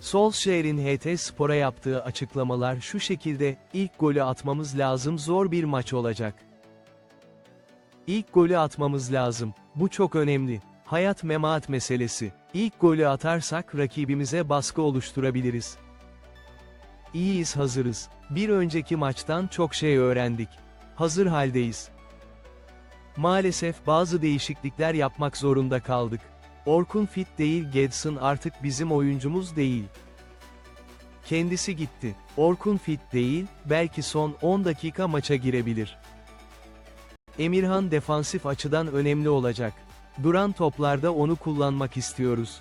Solskjaer'in HT Spor'a yaptığı açıklamalar şu şekilde, ilk golü atmamız lazım zor bir maç olacak. İlk golü atmamız lazım, bu çok önemli. Hayat memaat meselesi. İlk golü atarsak rakibimize baskı oluşturabiliriz. İyiyiz hazırız. Bir önceki maçtan çok şey öğrendik. Hazır haldeyiz. Maalesef bazı değişiklikler yapmak zorunda kaldık. Orkun fit değil Gedson artık bizim oyuncumuz değil. Kendisi gitti. Orkun fit değil, belki son 10 dakika maça girebilir. Emirhan defansif açıdan önemli olacak. Duran toplarda onu kullanmak istiyoruz.